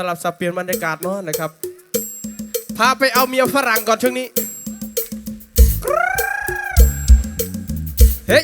สลับสับเปลี่ยนบรรยากาศเนาะนะครับ พาไปเอาเมียฝรั่งก่อนช่วงนี้ เฮ้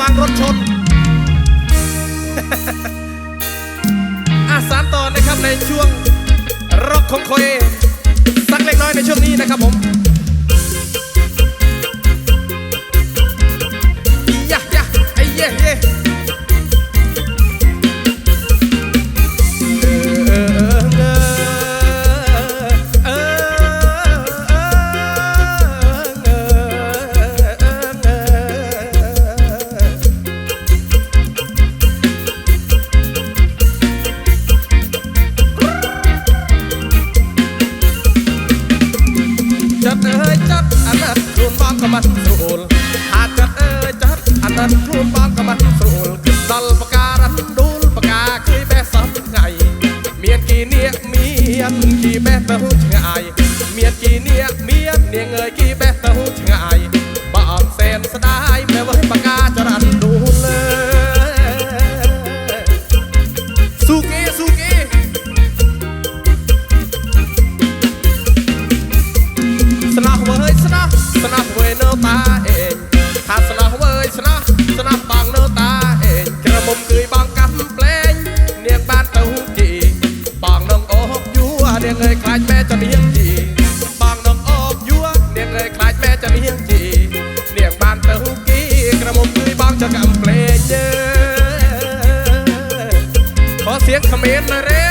วังรถชนอาสารต่อนะครับในช่วงร็อกของคอยสักเล็กน้อยในช่วงนี้นะครับผม មានជីបេះទៅឆ្ងាយមានជីនាគមាននាងអើយគីបេះទៅឆ្ងាយបើអត់សែនស្ដាយមើលវិញបកាចរន្តទូលស៊ូគីស៊ូគីស្នោះវើយស្នោះស្នោះវើយនៅតាអេថាស្នោះវើយស្នោះស្នោះបងនៅតាអេក្រមុំគឺប នាងអើយខ្លាចមែនចានាងជីបងនំអូបយួរនាងអើយខ្លាចមែនចានាងជីនាងបានទៅគីក្រមុំជួយបងចកំភ្លេងយើខោសៀងគ្មានរេ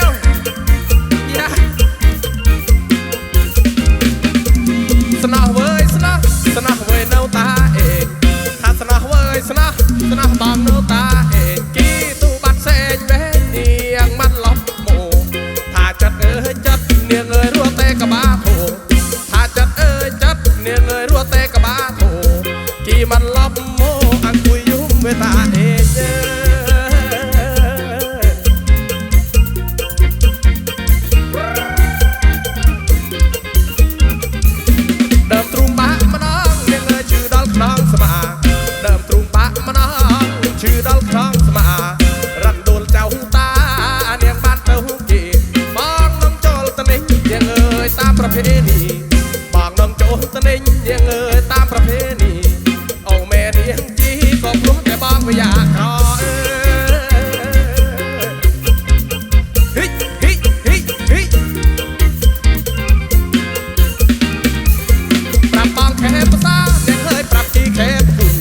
ខេភាសាអ្នកហើយប្រាប់គីខេគុណ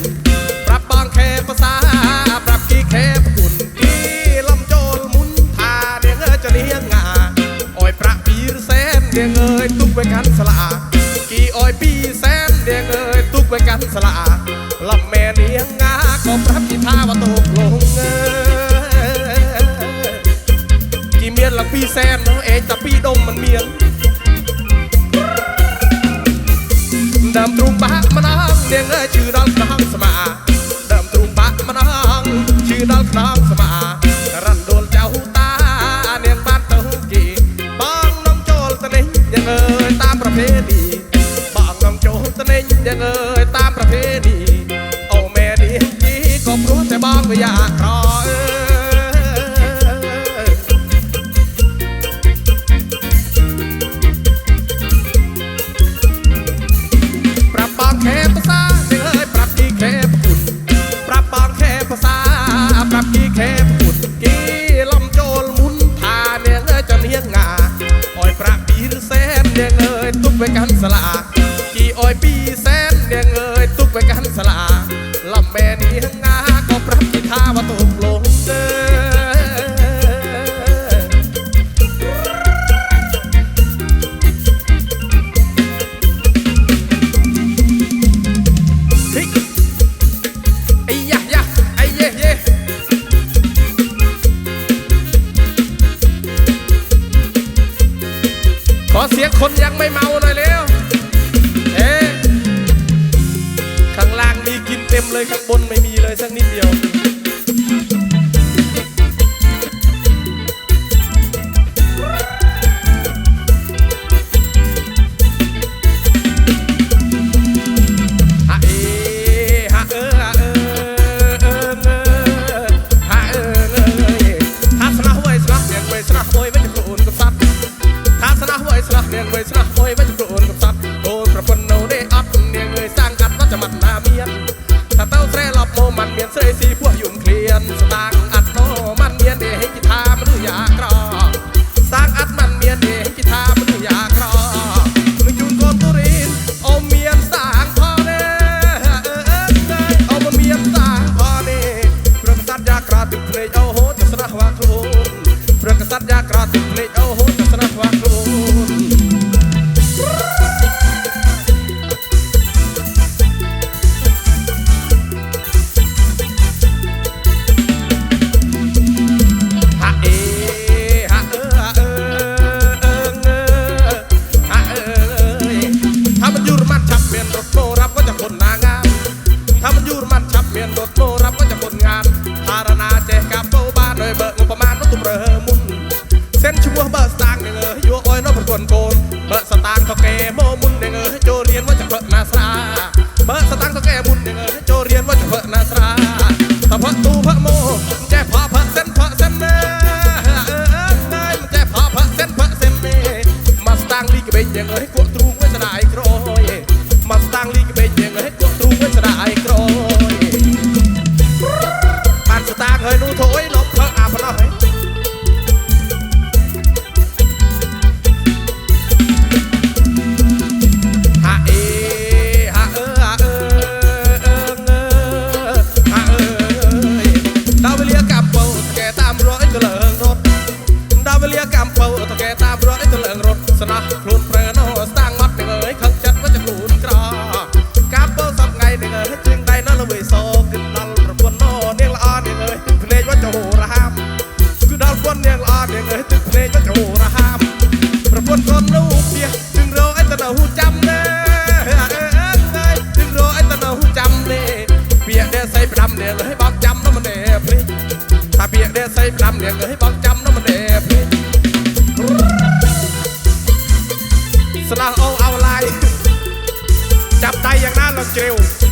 ប្រាប់បងខេភាសាប្រាប់គីខេគុណគីលំចូលមុនថាអ្នកហើយចនាងាអោយប្រាក់2សែនអ្នកហើយទុកໄວ້កាន់សាលាគីអោយ2សែនអ្នកហើយទុកໄວ້កាន់សាលាលំមែននាងងាក៏ប្រាប់គីថាវតុកលងអើយគីមានលំ2សែននោះឯងតែ2ដុំមិនមាន ข้าว่าตกลงเด้ขอเสียงคนยังไม่เมาหน่อยเร็ว เอ๊ข้างล่างมีกินเต็มเลยข้างบนไม่มีเลยสักนิดเดียว សិនឈ្មោះបើស្តាងងើយួរអយនោះប្រគន់កូនបើស្តាងក៏គេមកមុនងើចូលរៀនមកចង្វើណាស្រាបើស្តាងក៏គេមុនងើចូលរៀនមកចង្វើ creu.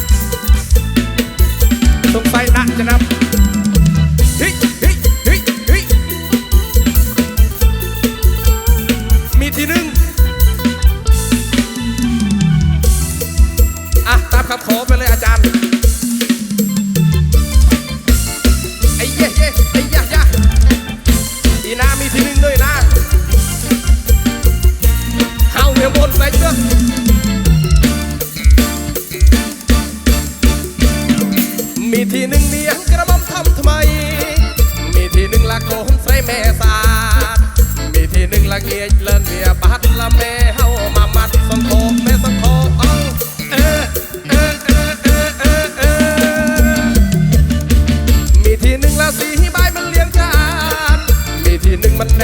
ที่หนึ่งเนียงกระมอมทำทำไม มีที่หนึ่งละโกนใส่แม่สาดมีที่หนึ่งละเงียเลินเมียบัดละแม่เฮามามัดสมโคแม่สมโคเอาเออเออเออเออเออเออมีที่หนึ่งละสีใบมันเลี้ยงจานมีที่หนึ่งมันแน